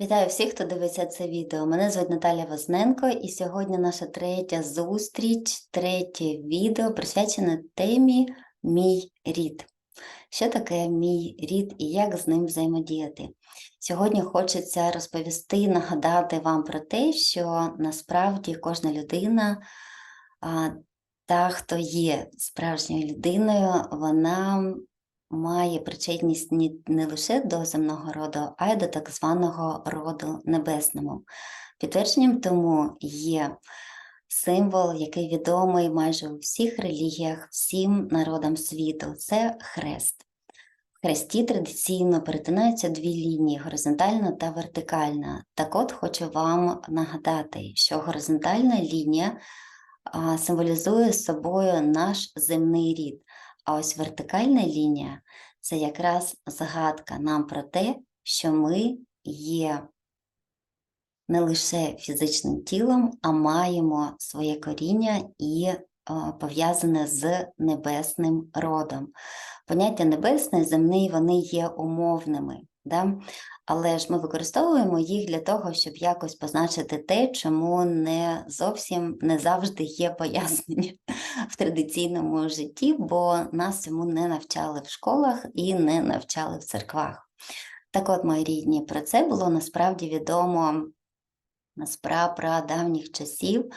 Вітаю всіх, хто дивиться це відео. Мене звуть Наталя Возненко, і сьогодні наша третя зустріч, третє відео присвячене темі Мій рід. Що таке мій рід і як з ним взаємодіяти? Сьогодні хочеться розповісти, нагадати вам про те, що насправді кожна людина, та, хто є справжньою людиною, вона має причетність ні- не лише до земного роду, а й до так званого роду небесному. Підтвердженням тому є символ, який відомий майже у всіх релігіях, всім народам світу це хрест. В хресті традиційно перетинаються дві лінії горизонтальна та вертикальна. Так от хочу вам нагадати, що горизонтальна лінія символізує собою наш земний рід, а ось вертикальна лінія це якраз згадка нам про те, що ми є не лише фізичним тілом, а маємо своє коріння і а, пов'язане з небесним родом. Поняття небесне, земний, вони є умовними. Да? Але ж ми використовуємо їх для того, щоб якось позначити те, чому не зовсім не завжди є пояснення в традиційному житті, бо нас цьому не навчали в школах і не навчали в церквах. Так от, мої рідні, про це було насправді відомо з давніх часів,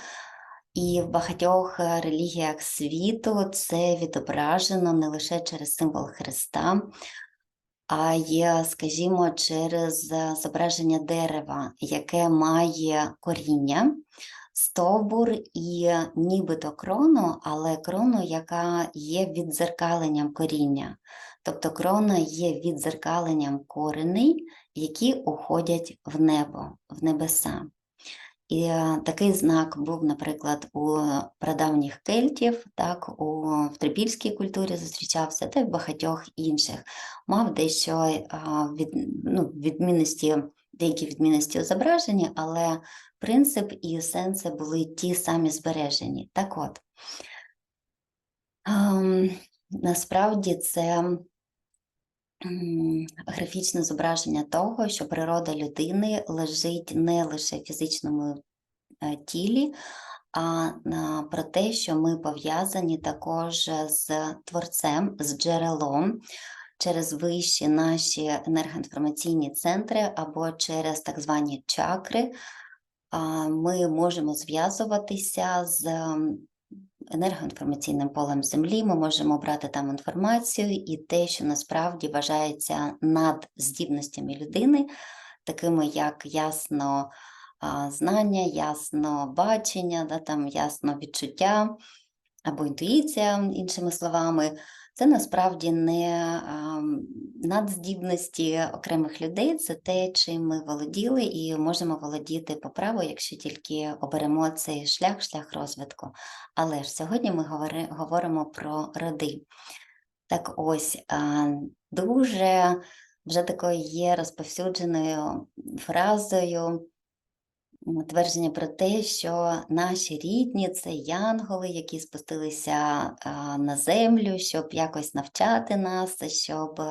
і в багатьох е, релігіях світу це відображено не лише через символ Христа, а є, скажімо, через е, зображення дерева, яке має коріння, стовбур і нібито крону, але крону, яка є віддзеркаленням коріння. Тобто крона є віддзеркаленням кореней, які уходять в небо, в небеса. І е, такий знак був, наприклад, у прадавніх кельтів, так, у в трипільській культурі зустрічався, та й в багатьох інших. Мав дещо від, ну, відмінності, деякі відмінності у зображенні, але принцип і сенси були ті самі збережені. Так от, ем, насправді це графічне зображення того, що природа людини лежить не лише в фізичному е, тілі, а про те, що ми пов'язані також з творцем, з джерелом через вищі наші енергоінформаційні центри або через так звані чакри. Ми можемо зв'язуватися з енергоінформаційним полем Землі, ми можемо брати там інформацію і те, що насправді вважається над здібностями людини, такими як ясно знання, ясно бачення, да, там, ясно відчуття або інтуїція, іншими словами. Це насправді не надздібності окремих людей, це те, чим ми володіли, і можемо володіти по праву, якщо тільки оберемо цей шлях, шлях розвитку. Але ж сьогодні ми говоримо про роди. Так ось дуже вже такою є розповсюдженою фразою твердження про те, що наші рідні це янголи, які спустилися на землю, щоб якось навчати нас, щоб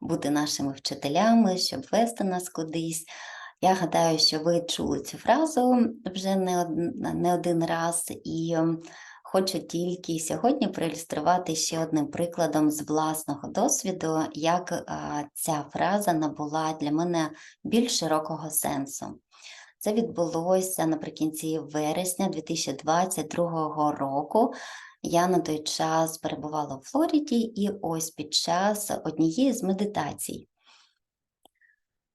бути нашими вчителями, щоб вести нас кудись. Я гадаю, що ви чули цю фразу вже не, не один раз, і хочу тільки сьогодні проілюструвати ще одним прикладом з власного досвіду, як ця фраза набула для мене більш широкого сенсу. Це відбулося наприкінці вересня 2022 року. Я на той час перебувала у Флориді, і ось під час однієї з медитацій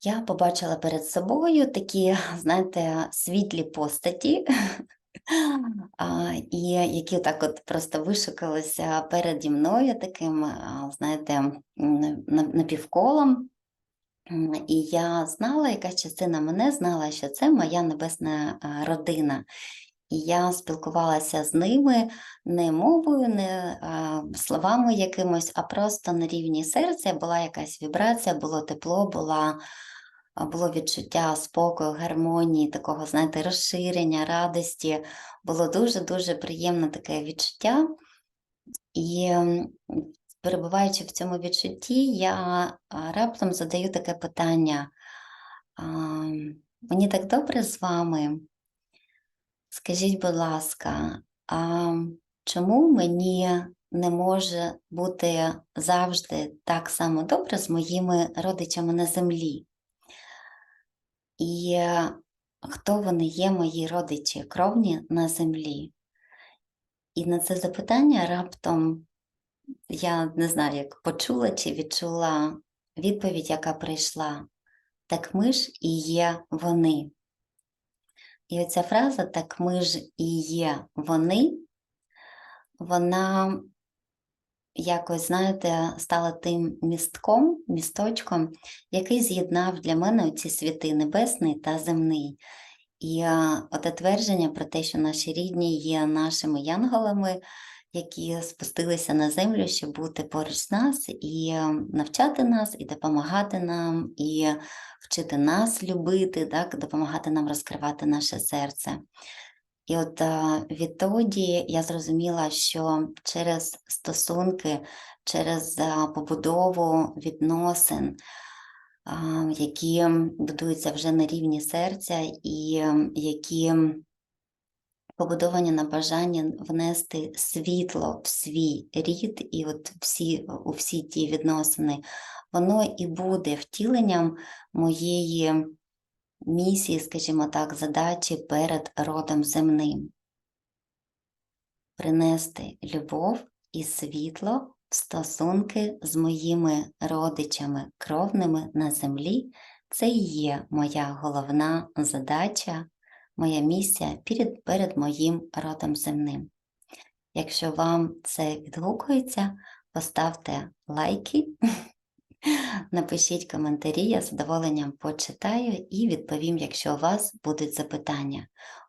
я побачила перед собою такі, знаєте, світлі постаті, і які так от просто вишукалися переді мною таким, знаєте, напівколом. І я знала, якась частина мене знала, що це моя небесна родина. І я спілкувалася з ними не мовою, не а, словами якимось, а просто на рівні серця була якась вібрація, було тепло, була, було відчуття спокою, гармонії, такого, знаєте, розширення, радості. Було дуже-дуже приємне таке відчуття. І перебуваючи в цьому відчутті, я раптом задаю таке питання: Мені так добре з вами. Скажіть, будь ласка, а чому мені не може бути завжди так само добре з моїми родичами на землі? І хто вони є, мої родичі, кровні на землі? І на це запитання раптом я не знаю, як почула чи відчула відповідь, яка прийшла. Так ми ж і є вони. І оця фраза так ми ж і є вони, вона якось, знаєте, стала тим містком, місточком, який з'єднав для мене ці світи небесний та земний. І оте твердження про те, що наші рідні є нашими янголами, які спустилися на землю, щоб бути поруч з нас і е, навчати нас, і допомагати нам, і вчити нас любити, так, допомагати нам розкривати наше серце. І от е, відтоді я зрозуміла, що через стосунки, через е, побудову відносин, які будуються вже на рівні серця, і ем, які побудовані на бажанні внести світло в свій рід і от всі, у всі ті відносини, воно і буде втіленням моєї місії, скажімо так, задачі перед родом земним. Принести любов і світло в стосунки з моїми родичами кровними на землі. Це і є моя головна задача, моя місія перед, перед моїм родом земним. Якщо вам це відгукується, поставте лайки, напишіть коментарі, я з задоволенням почитаю і відповім, якщо у вас будуть запитання.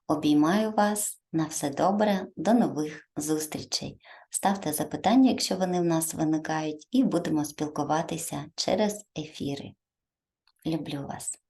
Обіймаю вас на все добре, до нових зустрічей. Ставте запитання, якщо вони в нас виникають, і будемо спілкуватися через ефіри. Люблю вас!